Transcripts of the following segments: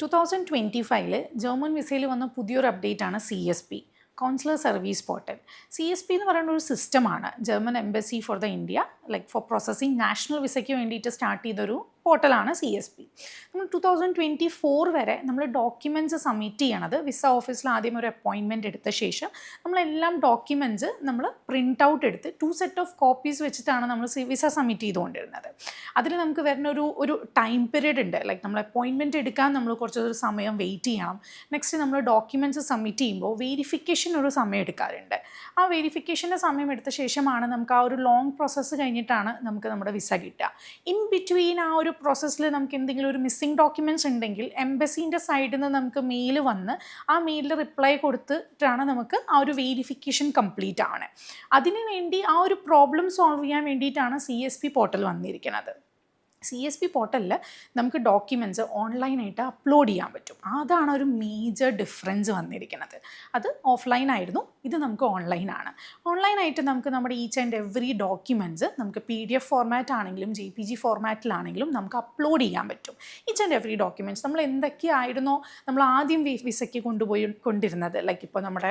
To thousand twenty ഫൈവിൽ German വിസയിൽ വന്ന പുതിയൊരു അപ്ഡേറ്റ് ആണ് C S P counsellor service portal C S P എന്ന് പറയുന്ന ഒരു സിസ്റ്റമാണ് German embassy for the India like for processing national വിസയ്ക്ക് വേണ്ടിയിട്ട് സ്റ്റാർട്ട് ചെയ്തൊരു പോർട്ടലാണ് സി എസ് പി നമ്മൾ ടു തൗസൻഡ് ട്വന്റി ഫോർ വരെ നമ്മൾ ഡോക്യുമെന്റ്സ് സബ്മിറ്റ് ചെയ്യണത് വിസ ഓഫീസിൽ ആദ്യം ഒരു അപ്പോയിൻമെന്റ് എടുത്ത ശേഷം നമ്മളെല്ലാം ഡോക്യുമെന്റ്സ് നമ്മൾ പ്രിന്റ് ഔട്ട് എടുത്ത് ടു സെറ്റ് ഓഫ് കോപ്പീസ് വെച്ചിട്ടാണ് നമ്മൾ വിസ സബ്മിറ്റ് ചെയ്തുകൊണ്ടിരുന്നത്. അതിൽ നമുക്ക് വരുന്ന ഒരു ഒരു ടൈം പീരീഡ് ഉണ്ട്. ലൈക്ക് നമ്മൾ അപ്പോയിൻമെന്റ് എടുക്കാൻ നമ്മൾ കുറച്ചൊരു സമയം വെയിറ്റ് ചെയ്യണം. നെക്സ്റ്റ് നമ്മൾ ഡോക്യുമെന്റ്സ് സബ്മിറ്റ് ചെയ്യുമ്പോൾ വെരിഫിക്കേഷൻ ഒരു സമയം എടുക്കാറുണ്ട്. ആ വെരിഫിക്കേഷന്റെ സമയം എടുത്ത ശേഷമാണ് നമുക്ക് ആ ഒരു ലോങ് പ്രോസസ്സ് കഴിഞ്ഞിട്ടാണ് നമുക്ക് നമ്മുടെ വിസ കിട്ടുക. ഇൻ ബിറ്റ്വീൻ ആ ഒരു പ്രോസസ്സിൽ നമുക്ക് എന്തെങ്കിലും ഒരു മിസ്സിംഗ് ഡോക്യുമെന്റ്സ് ഉണ്ടെങ്കിൽ എംബസീന്റെ സൈഡിൽ നിന്ന് നമുക്ക് മെയിൽ വന്ന് ആ മെയിലിൽ റിപ്ലൈ കൊടുത്തിട്ടാണ് നമുക്ക് ആ ഒരു വെരിഫിക്കേഷൻ കംപ്ലീറ്റ് ആണ് അതിനു വേണ്ടി ആ ഒരു പ്രോബ്ലം സോൾവ് ചെയ്യാൻ വേണ്ടിയിട്ടാണ് സി എസ് പി പോർട്ടൽ വന്നിരിക്കുന്നത് സി എസ് പി പോർട്ടലിൽ നമുക്ക് ഡോക്യുമെന്റ്സ് ഓൺലൈനായിട്ട് അപ്ലോഡ് ചെയ്യാൻ പറ്റും. അതാണ് ഒരു മേജർ ഡിഫറൻസ് വന്നിരിക്കുന്നത്. അത് ഓഫ്ലൈൻ ആയിരുന്നു ഇത് നമുക്ക് ഓൺലൈനാണ് ഓൺലൈനായിട്ട് നമുക്ക് നമ്മുടെ ഈച്ച് ആൻഡ് എവറി ഡോക്യുമെന്റ്സ് നമുക്ക് പി ഡി എഫ് ഫോർമാറ്റ് ആണെങ്കിലും ജെ പി ജി ഫോർമാറ്റിലാണെങ്കിലും നമുക്ക് അപ്ലോഡ് ചെയ്യാൻ പറ്റും. ഈച്ച് ആൻഡ് എവറി ഡോക്യുമെന്റ്സ് നമ്മൾ എന്തൊക്കെയായിരുന്നോ നമ്മൾ ആദ്യം വിസയ്ക്ക് കൊണ്ടുപോയി കൊണ്ടിരുന്നത്? ലൈക്ക് ഇപ്പോൾ നമ്മുടെ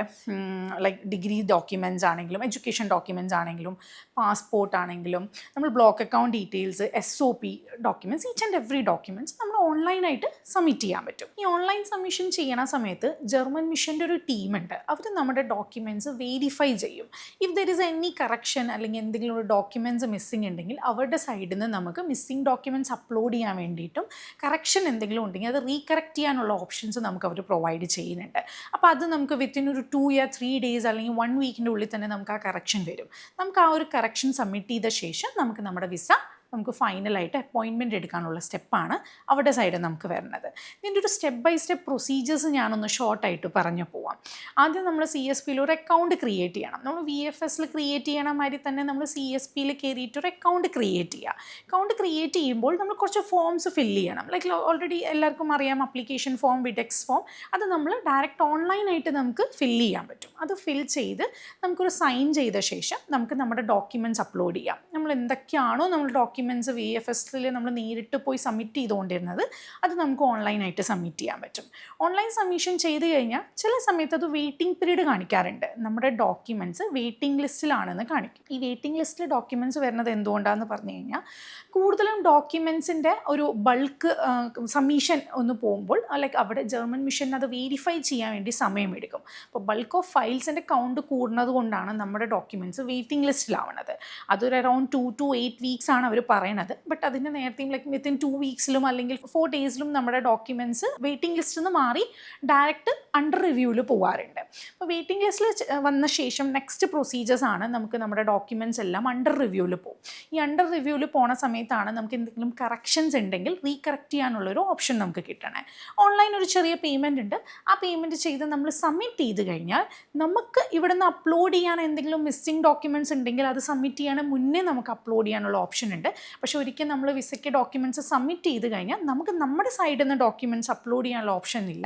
ലൈക്ക് ഡിഗ്രി ഡോക്യുമെന്റ്സ് ആണെങ്കിലും എഡ്യൂക്കേഷൻ ഡോക്യുമെന്റ്സ് ആണെങ്കിലും പാസ്പോർട്ട് ആണെങ്കിലും നമ്മൾ block account details S O P documents each and every documents നമ്മൾ ഓൺലൈനായിട്ട് സബ്മിറ്റ് ചെയ്യാൻ പറ്റും. ഈ ഓൺലൈൻ സബ്മിഷൻ ചെയ്യണ സമയത്ത് ജർമ്മൻ മിഷന്റെ ഒരു ടീമുണ്ട് അവർ നമ്മുടെ ഡോക്യുമെന്റ്സ് വേരിഫൈ ചെയ്യും. If there is any correction അല്ലെങ്കിൽ എന്തെങ്കിലും ഒരു ഡോക്യുമെന്റ്സ് മിസ്സിംഗ് ഉണ്ടെങ്കിൽ അവരുടെ സൈഡിൽ നിന്ന് നമുക്ക് മിസ്സിംഗ് ഡോക്യുമെന്റ്സ് അപ്ലോഡ് ചെയ്യാൻ വേണ്ടിയിട്ടും കറക്ഷൻ എന്തെങ്കിലും ഉണ്ടെങ്കിൽ അത് റീകറക്റ്റ് ചെയ്യാനുള്ള ഓപ്ഷൻസ് നമുക്ക് അവർ പ്രൊവൈഡ് ചെയ്യുന്നുണ്ട്. അപ്പോൾ അത് നമുക്ക് വിത്തിൻ ഒരു ടു ഇയർ ത്രീ ഡേയ്സ് അല്ലെങ്കിൽ വൺ വീക്കിന്റെ ഉള്ളിൽ തന്നെ നമുക്ക് ആ കറക്ഷൻ വരും. നമുക്ക് ആ ഒരു കറക്ഷൻ സബ്മിറ്റ് ചെയ്ത ശേഷം നമുക്ക് നമ്മുടെ വിസ നമുക്ക് ഫൈനലായിട്ട് അപ്പോയിൻമെന്റ് എടുക്കാനുള്ള സ്റ്റെപ്പാണ് അവിടെ സൈഡിൽ നമുക്ക് വരുന്നത്. ഇതിന്റെ ഒരു സ്റ്റെപ്പ് ബൈ സ്റ്റെപ്പ് പ്രൊസീജിയേഴ്സ് ഞാനൊന്ന് ഷോർട്ടായിട്ട് പറഞ്ഞു പോവാം. ആദ്യം നമ്മൾ സി എസ് പിയിൽ ഒരു അക്കൗണ്ട് ക്രിയേറ്റ് ചെയ്യണം. നമ്മൾ വി എഫ് എസിൽ ക്രിയേറ്റ് ചെയ്യണ മാതിരി തന്നെ നമ്മൾ സി എസ് പിയിൽ കയറിയിട്ട് ഒരു അക്കൗണ്ട് ക്രിയേറ്റ് ചെയ്യുക അക്കൗണ്ട് ക്രിയേറ്റ് ചെയ്യുമ്പോൾ നമ്മൾ കുറച്ച് ഫോംസ് ഫില്ല് ചെയ്യണം. ലൈക്ക് ഓൾറെഡി എല്ലാവർക്കും അറിയാം അപ്ലിക്കേഷൻ ഫോം വിഡെക്സ് ഫോം അത് നമ്മൾ ഡയറക്റ്റ് ഓൺലൈനായിട്ട് നമുക്ക് ഫില്ല് ചെയ്യാൻ പറ്റും. അത് ഫിൽ ചെയ്ത് നമുക്കൊരു സൈൻ ചെയ്ത ശേഷം നമുക്ക് നമ്മുടെ ഡോക്യുമെന്റ്സ് അപ്ലോഡ് ചെയ്യാം. നമ്മൾ എന്തൊക്കെയാണോ നമ്മൾ ഡോക്യുമെന്റ്സ് വി എഫ് എസിൽ നമ്മൾ നേരിട്ട് പോയി സബ്മിറ്റ് ചെയ്തുകൊണ്ടിരുന്നത് അത് നമുക്ക് ഓൺലൈനായിട്ട് സബ്മിറ്റ് ചെയ്യാൻ പറ്റും. ഓൺലൈൻ സബ്മിഷൻ ചെയ്ത് കഴിഞ്ഞാൽ ചില സമയത്ത് അത് വെയിറ്റിംഗ് പീരീഡ് കാണിക്കാറുണ്ട്. നമ്മുടെ ഡോക്യുമെന്റ്സ് വെയിറ്റിംഗ് ലിസ്റ്റിലാണെന്ന് കാണിക്കും. ഈ വെയിറ്റിംഗ് ലിസ്റ്റിൽ ഡോക്യുമെന്റ്സ് വരുന്നത് എന്തുകൊണ്ടാണെന്ന് പറഞ്ഞു കഴിഞ്ഞാൽ കൂടുതലും ഡോക്യുമെന്റ്സിന്റെ ഒരു ബൾക്ക് സബ്മിഷൻ ഒന്ന് പോകുമ്പോൾ ലൈക്ക് അവിടെ ജർമ്മൻ മിഷൻ അത് വെരിഫൈ ചെയ്യാൻ വേണ്ടി സമയമെടുക്കും. അപ്പോൾ ബൾക്ക് ഓഫ് ഫയൽസിന്റെ കൗണ്ട് കൂടുന്നത് കൊണ്ടാണ് നമ്മുടെ ഡോക്യുമെന്റ്സ് വെയിറ്റിംഗ് ലിസ്റ്റിലാവണത് അതൊരു around two two eight weeks ആണ് അവർ പറയണത്. ബട്ട് അതിന്റെ നേരത്തെയും ലൈക്ക് വിത്തിൻ ടു വീക്സിലും അല്ലെങ്കിൽ ഫോർ ഡേയ്സിലും നമ്മുടെ ഡോക്യുമെന്റ്സ് വെയിറ്റിംഗ് ലിസ്റ്റിൽ നിന്ന് മാറി ഡയറക്റ്റ് അണ്ടർ റിവ്യൂവിൽ പോകാറുണ്ട് അപ്പോൾ വെയിറ്റിംഗ് ലിസ്റ്റിൽ വന്ന ശേഷം നെക്സ്റ്റ് പ്രൊസീജിയേഴ്സ് ആണ് നമുക്ക് നമ്മുടെ ഡോക്യുമെന്റ്സ് എല്ലാം അണ്ടർ റിവ്യൂവിൽ പോകും ഈ അണ്ടർ റിവ്യൂവിൽ പോണ സമയത്താണ് നമുക്ക് എന്തെങ്കിലും കറക്ഷൻസ് ഉണ്ടെങ്കിൽ റീകറക്റ്റ് ചെയ്യാനുള്ളൊരു ഓപ്ഷൻ നമുക്ക് കിട്ടണേ. ഓൺലൈൻ ഒരു ചെറിയ പേയ്മെന്റ് ഉണ്ട്. ആ പേയ്മെന്റ് ചെയ്ത് നമ്മൾ സബ്മിറ്റ് ചെയ്ത് കഴിഞ്ഞാൽ നമുക്ക് ഇവിടെ നിന്ന് അപ്ലോഡ് ചെയ്യാൻ എന്തെങ്കിലും മിസ്സിംഗ് ഡോക്യുമെന്റ്സ് ഉണ്ടെങ്കിൽ അത് സബ്മിറ്റ് ചെയ്യാൻ മുന്നേ നമുക്ക് അപ്ലോഡ് ചെയ്യാനുള്ള ഓപ്ഷൻ ഉണ്ട്. പക്ഷേ ഒരിക്കൽ നമ്മൾ വിസയ്ക്ക് ഡോക്യുമെന്റ്സ് സബ്മിറ്റ് ചെയ്ത് കഴിഞ്ഞാൽ നമുക്ക് നമ്മുടെ സൈഡിൽ നിന്ന് ഡോക്യുമെന്റ്സ് അപ്ലോഡ് ചെയ്യാനുള്ള ഓപ്ഷൻ ഇല്ല.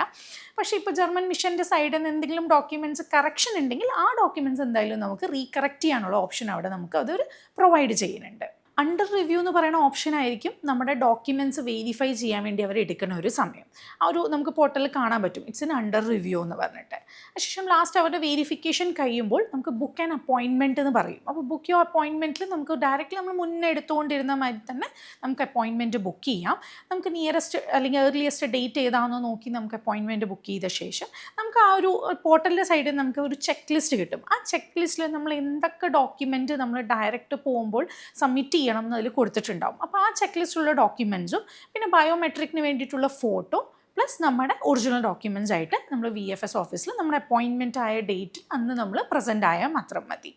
പക്ഷേ ഇപ്പോൾ ജർമ്മൻ മിഷന്റെ സൈഡിൽ നിന്ന് എന്തെങ്കിലും ഡോക്യുമെന്റ്സ് കറക്ഷൻ ഉണ്ടെങ്കിൽ ആ ഡോക്യുമെന്റ്സ് എന്തായാലും നമുക്ക് റീകറക്റ്റ് ചെയ്യാനുള്ള ഓപ്ഷൻ അവിടെ നമുക്ക് അതൊരു പ്രൊവൈഡ് ചെയ്യുന്നുണ്ട്. അണ്ടർ റിവ്യൂ എന്ന് പറയുന്ന ഓപ്ഷൻ ആയിരിക്കും നമ്മുടെ ഡോക്യുമെന്റ്സ് വെരിഫൈ ചെയ്യാൻ വേണ്ടി അവർ എടുക്കുന്ന ഒരു സമയം. ആ ഒരു നമുക്ക് പോർട്ടലിൽ കാണാൻ പറ്റും. ഇറ്റ്സ് എൻ അണ്ടർ റിവ്യൂ എന്ന് പറഞ്ഞിട്ട്. അതിനുശേഷം ലാസ്റ്റ് അവരുടെ വെരിഫിക്കേഷൻ കഴിയുമ്പോൾ നമുക്ക് ബുക്ക് ആൻഡ് അപ്പോയിൻമെന്റ് എന്ന് പറയും. അപ്പോൾ ബുക്ക് യോ അപ്പോയിൻമെന്റിൽ നമുക്ക് ഡയറക്റ്റ്ലി നമ്മൾ മുന്നേ എടുത്തുകൊണ്ടിരുന്ന മാതിരി തന്നെ നമുക്ക് അപ്പോയിൻമെന്റ് ബുക്ക് ചെയ്യാം. നമുക്ക് നിയറസ്റ്റ് അല്ലെങ്കിൽ ഏർലിയസ്റ്റ് ഡേറ്റ് ഏതാണെന്ന് നോക്കി നമുക്ക് അപ്പോയിൻമെന്റ് ബുക്ക് ചെയ്ത ശേഷം നമുക്ക് ആ ഒരു പോർട്ടലിന്റെ സൈഡിൽ നമുക്ക് ഒരു ചെക്ക് ലിസ്റ്റ് കിട്ടും. ആ ചെക്ക് ലിസ്റ്റിൽ നമ്മൾ എന്തൊക്കെ ഡോക്യുമെന്റ് നമ്മൾ ഡയറക്റ്റ് പോകുമ്പോൾ സബ്മിറ്റ് ചെയ്യണം എന്ന് അതിൽ കൊടുത്തിട്ടുണ്ടാവും. അപ്പോൾ ആ ചെക്ക് ലിസ്റ്റിലുള്ള ഡോക്യുമെൻസും പിന്നെ ബയോമെട്രിക്കിന് വേണ്ടിയിട്ടുള്ള ഫോട്ടോ പ്ലസ് നമ്മുടെ ഒറിജിനൽ ഡോക്യുമെൻസ് ആയിട്ട് നമ്മൾ വി എഫ് എസ് ഓഫീസിൽ നമ്മുടെ അപ്പോയിൻമെന്റ് ആയ ഡേറ്റ് അന്ന് നമ്മൾ പ്രസന്റ് ആയാൽ മാത്രം മതി.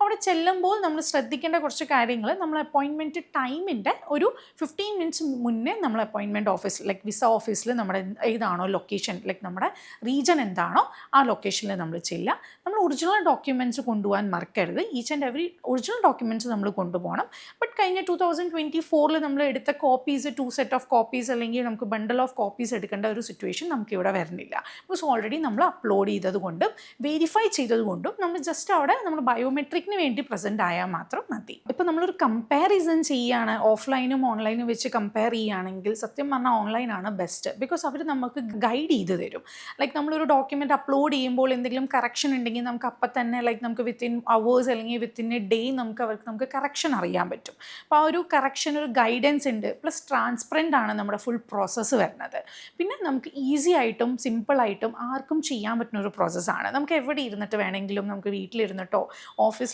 അവിടെ ചെല്ലുമ്പോൾ നമ്മൾ ശ്രദ്ധിക്കേണ്ട കുറച്ച് കാര്യങ്ങൾ നമ്മൾ അപ്പോയിൻമെന്റ് ടൈമിന്റെ ഒരു ഫിഫ്റ്റീൻ മിനിറ്റ്സ് മുന്നേ നമ്മൾ അപ്പോയിൻമെന്റ് ഓഫീസ് ലൈക്ക് വിസ ഓഫീസിൽ നമ്മുടെ ഏതാണോ ലൊക്കേഷൻ ലൈക്ക് നമ്മുടെ റീജൻ എന്താണോ ആ ലൊക്കേഷനിൽ നമ്മൾ ചെല്ലുക. നമ്മൾ ഒറിജിനൽ ഡോക്യുമെന്റ്സ് കൊണ്ടുപോകാൻ മറക്കരുത്. Each and every original documents നമ്മൾ കൊണ്ടുപോകണം. ബട്ട് കഴിഞ്ഞ ടു തൗസൻഡ് ട്വന്റി ഫോറിൽ നമ്മൾ എടുത്ത copies two set of copies അല്ലെങ്കിൽ നമുക്ക് ബണ്ടിൽ ഓഫ് കോപ്പീസ് എടുക്കേണ്ട ഒരു സിറ്റുവേഷൻ നമുക്ക് ഇവിടെ വരുന്നില്ല. ബിക്കോസ് ഓൾറെഡി നമ്മൾ അപ്ലോഡ് ചെയ്തതുകൊണ്ടും വെരിഫൈ ചെയ്തതുകൊണ്ടും നമ്മൾ ജസ്റ്റ് അവിടെ നമ്മൾ ബയോമെട്രിക് മാർക്കറ്റിന് വേണ്ടി പ്രസന്റ് ആയാൽ മാത്രം മതി. ഇപ്പോൾ നമ്മളൊരു കമ്പാരിസൺ ചെയ്യുകയാണ് ഓഫ്ലൈനും ഓൺലൈനും വെച്ച് കമ്പയർ ചെയ്യുകയാണെങ്കിൽ സത്യം പറഞ്ഞാൽ ഓൺലൈനാണ് ബെസ്റ്റ് ബിക്കോസ് അവർ നമുക്ക് ഗൈഡ് ചെയ്ത് തരും. ലൈക്ക് നമ്മളൊരു ഡോക്യുമെന്റ് അപ്ലോഡ് ചെയ്യുമ്പോൾ എന്തെങ്കിലും കറക്ഷൻ ഉണ്ടെങ്കിൽ നമുക്ക് അപ്പം തന്നെ ലൈക്ക് നമുക്ക് വിത്തിൻ അവേഴ്സ് അല്ലെങ്കിൽ വിത്തിൻ എ ഡേ നമുക്ക് അവർക്ക് നമുക്ക് കറക്ഷൻ അറിയാൻ പറ്റും. അപ്പോൾ ആ ഒരു കറക്ഷൻ ഒരു ഗൈഡൻസ് ഉണ്ട്. പ്ലസ് ട്രാൻസ്പെറന്റ് ആണ് നമ്മുടെ ഫുൾ പ്രോസസ്സ് വരുന്നത്. പിന്നെ നമുക്ക് ഈസി ആയിട്ടും സിമ്പിളായിട്ടും ആർക്കും ചെയ്യാൻ പറ്റുന്ന ഒരു പ്രോസസ്സാണ് നമുക്ക് എവിടെ ഇരുന്നിട്ട് വേണമെങ്കിലും നമുക്ക് വീട്ടിലിരുന്നിട്ടോ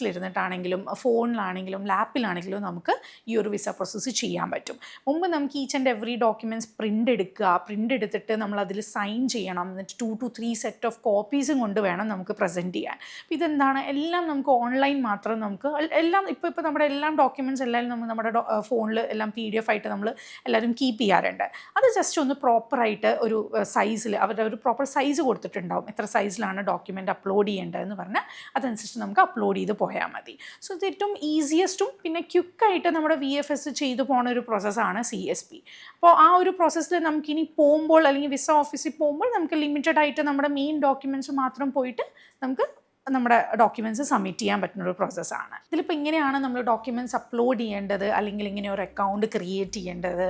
ഓഫീസിലിരുന്നിട്ടാണെങ്കിലും ഫോണിലാണെങ്കിലും ലാപ്പിലാണെങ്കിലും നമുക്ക് ഈ ഒരു വിസ പ്രോസസ്സ് ചെയ്യാൻ പറ്റും. മുമ്പ് നമുക്ക് each and every documents print എടുക്കുക പ്രിന്റ് എടുത്തിട്ട് നമ്മൾ അതിൽ സൈൻ ചെയ്യണം എന്നിട്ട് two two three set of കോപ്പീസും കൊണ്ട് വേണം നമുക്ക് പ്രസന്റ് ചെയ്യാൻ. അപ്പോൾ ഇതെന്താണ്? എല്ലാം നമുക്ക് ഓൺലൈൻ മാത്രം നമുക്ക് എല്ലാം ഇപ്പോൾ ഇപ്പോൾ നമ്മുടെ എല്ലാം ഡോക്യുമെന്റ്സ് എല്ലാം നമ്മൾ നമ്മുടെ ഫോണിൽ എല്ലാം പി ഡി എഫ് ആയിട്ട് നമ്മൾ എല്ലാവരും കീപ്പ് ചെയ്യാറുണ്ട്. അത് ജസ്റ്റ് ഒന്ന് പ്രോപ്പറായിട്ട് ഒരു സൈസിൽ അവരുടെ ഒരു പ്രോപ്പർ സൈസ് കൊടുത്തിട്ടുണ്ടാവും. എത്ര സൈസിലാണ് ഡോക്യുമെന്റ് അപ്ലോഡ് ചെയ്യേണ്ടതെന്ന് പറഞ്ഞാൽ അതനുസരിച്ച് നമുക്ക് അപ്ലോഡ് ചെയ്ത് പോയാൽ മതി. സോ ഇത് ഏറ്റവും ഈസിയസ്റ്റും പിന്നെ ക്യുക്കായിട്ട് നമ്മുടെ വി എഫ് എസ് ചെയ്തു പോണ ഒരു പ്രോസസ്സാണ് സി എസ് പി അപ്പോൾ ആ ഒരു പ്രോസസ്സിൽ നമുക്കിനി പോകുമ്പോൾ അല്ലെങ്കിൽ വിസ ഓഫീസിൽ പോകുമ്പോൾ നമുക്ക് ലിമിറ്റഡ് ആയിട്ട് നമ്മുടെ മെയിൻ ഡോക്യുമെന്റ്സ് മാത്രം പോയിട്ട് നമുക്ക് നമ്മുടെ ഡോക്യുമെന്റ്സ് സബ്മിറ്റ് ചെയ്യാൻ പറ്റുന്ന ഒരു പ്രോസസ്സാണ് ഇതിലിപ്പോൾ ഇങ്ങനെയാണ് നമ്മൾ ഡോക്യുമെന്റ്സ് അപ്ലോഡ് ചെയ്യേണ്ടത് അല്ലെങ്കിൽ ഇങ്ങനെ ഒരു അക്കൗണ്ട് ക്രിയേറ്റ് ചെയ്യേണ്ടത്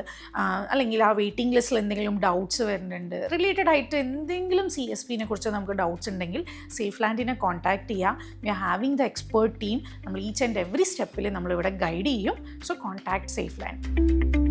അല്ലെങ്കിൽ ആ വെയിറ്റിംഗ് ലിസ്റ്റിൽ എന്തെങ്കിലും ഡൗട്ട്സ് വരുന്നുണ്ട്. റിലേറ്റഡ് ആയിട്ട് എന്തെങ്കിലും സി എസ് പിനെ കുറിച്ച് നമുക്ക് ഡൗട്ട്സ് ഉണ്ടെങ്കിൽ സേഫ് ലാൻഡിനെ കോൺടാക്ട് ചെയ്യുക we are having the expert team നമ്മൾ ഈച്ച് ആൻഡ് എവറി സ്റ്റെപ്പിൽ നമ്മളിവിടെ ഗൈഡ് ചെയ്യും. So contact safe land